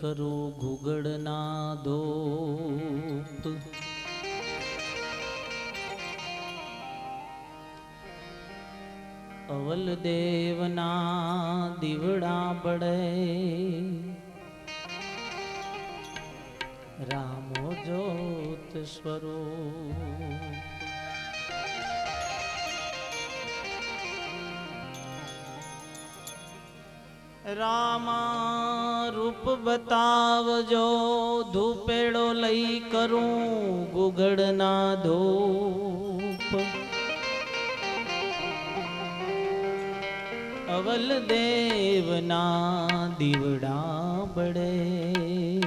કરો ઘુગડના દોપ અવલ દેવના દીવડા પડે રામો જોત સ્વરૂપ રામા રૂપ બતાવજો, ધૂપેડો લઈ કરું ગુગળના ધૂપ. અવલ દેવના દીવડા બળે.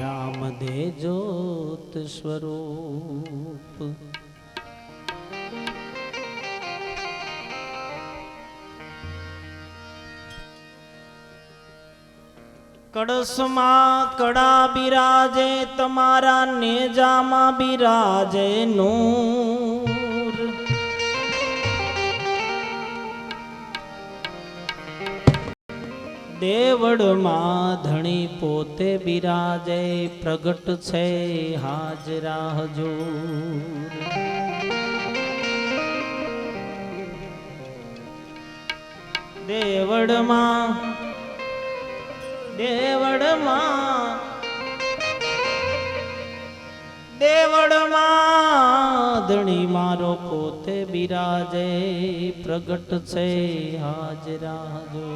રામ દે જ્યોત સ્વરૂપ. કળશમાં કડા બિરાજે, તમારા નેજામાં બિરાજે નૂર. દેવડમાં ધણી પોતે બિરાજે, પ્રગટ છે હાજરા હજૂર દેવળમાં દેવળમાં દેવડમાં ધણી મારો પોતે બિરાજે પ્રગટ છે હાજરા જો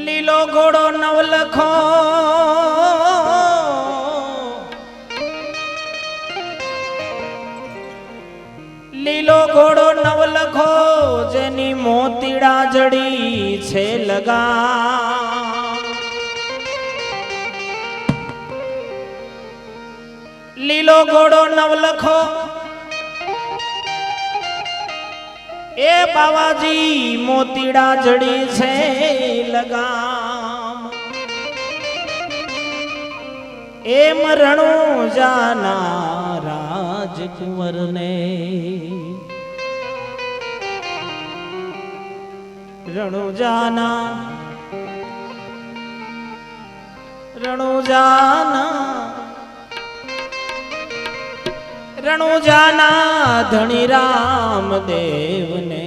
લીલો ઘોડો નવલખો લીલો ઘોડો નવલખો, જેની મોતીડા જડી છે લગા લીલો ઘોડો નવલખો, એ બાવાજી મોતીડા જડી છે લગામ. એમ રણો જાના રાજકુંવરને રણું જાના. રણું જાના. રણુજાના ધણી રામ દેવને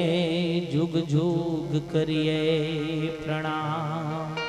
જુગ જુગ કરીએ પ્રણામ.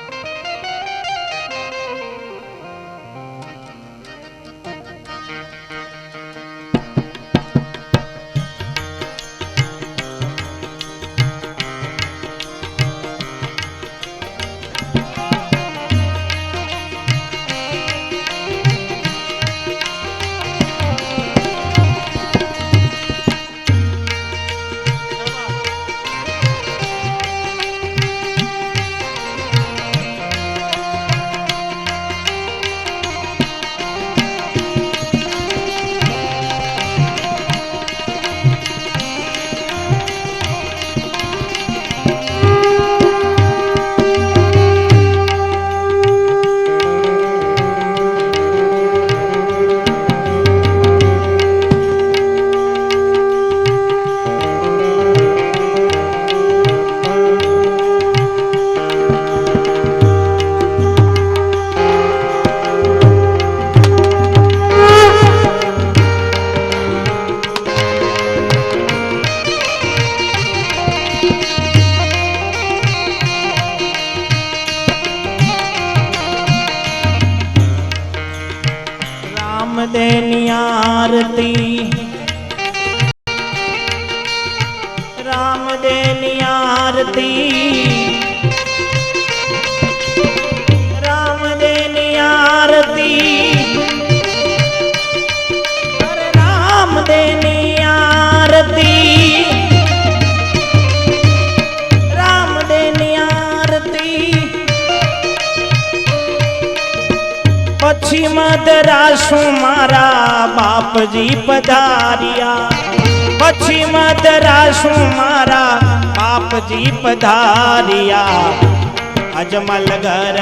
આરતી પછી મદરાશું મારા બાપજી પધાર્યા. પછી મદરાસું મારા બાપજી પધાર્યા. અજમલ ઘર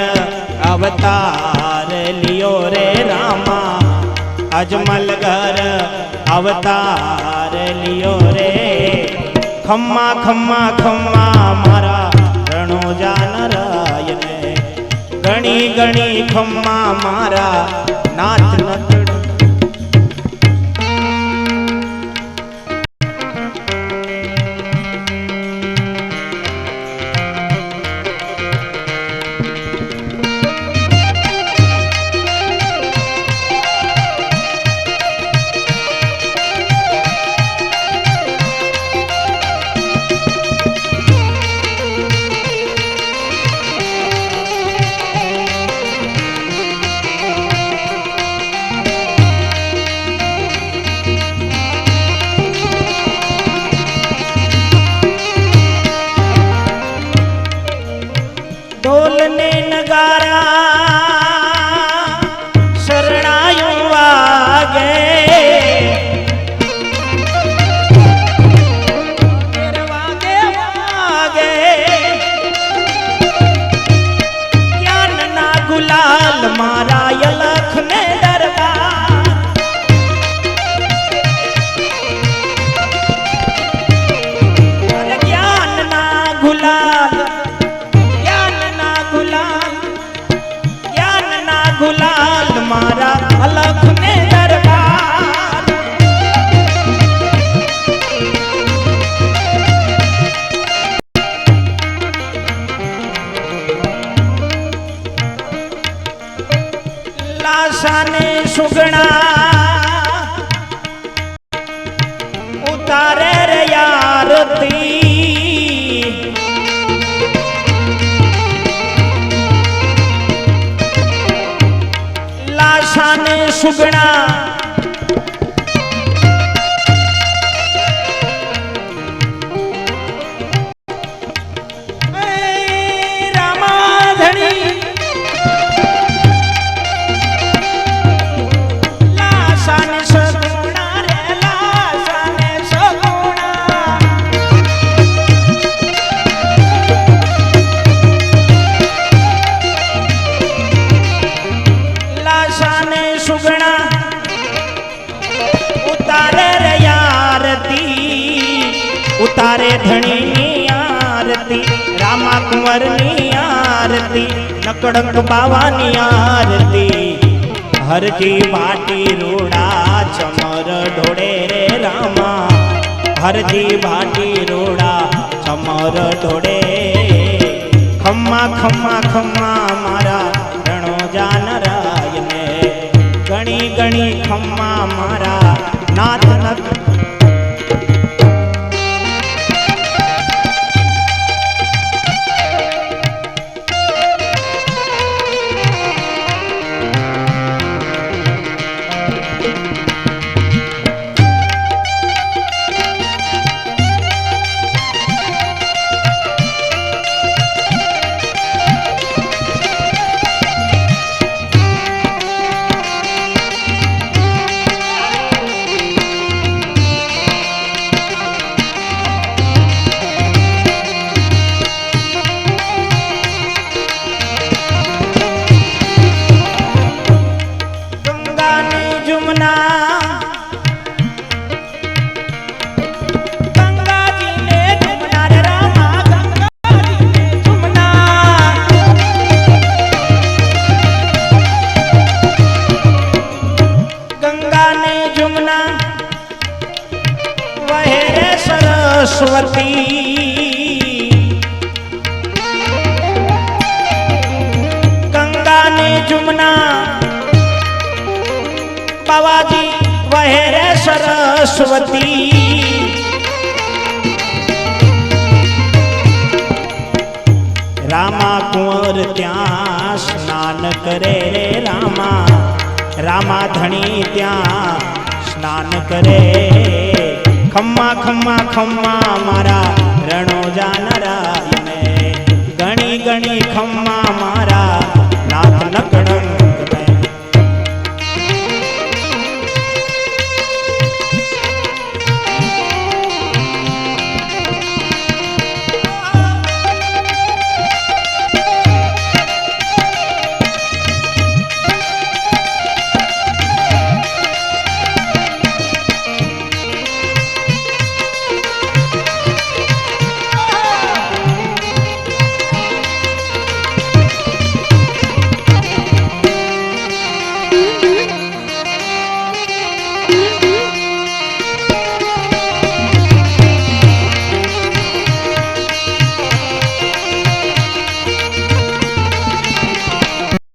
અવતાર લિયો રે રામા. અજમલ ઘર અવતાર લિયો રે. ખમ્મા ખમ્મા ખમ્મા મારા રણોજા નરાયને ગણી ગણી ખમ્મા મારા નાથ નથડ ઢોલ ને નગારા. લાસાને સુગણા ઉતારે રે યારતી લાસાને સુગણા કુંવરની આરતી, નકડક બાવાની આરતી. હરજી ભાટી રોડા ચમર ઢોળે રે રામા. હરજી ભાટી રોડા ચમર ઢોળે. ખમ્મા ખમ્મા ખમ્મા મારા રણો જાનરાયને ગણી ગણી ખમ્મા મારા નાથ નથ સરસ્વતી ગંગાને જુમના બાવાજી વહે રે સરસ્વતી રામા કુંવર ત્યાં સ્નાન કરે રે રામા રામા ધણી ત્યાં સ્નાન કરે ખમ્મા ખમ્મા ખમ્મા મારા રણો જાનરાયને ગણી ગણી ખમ્મા મારા નાથ નકડમ